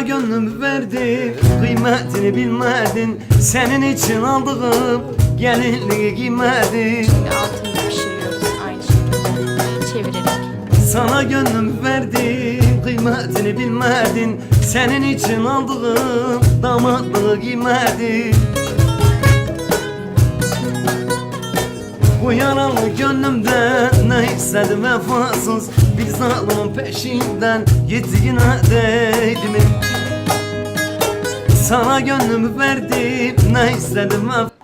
gönlümü verdim Kıymetini bilmedin. Senin için aldığım Gelinliği giymedin. Şimdi altını pişiriyoruz aynı şekilde çevirerek. Sana gönlümü verdim Kıymetini bilmedin. Senin için aldığım Damatlığı giymedin. Bu yaralı gönlümde ne istedim vefasız? Bir zalimin peşinden gittiğine değdi mi? Sana gönlümü verdim. Ne istedim vefasız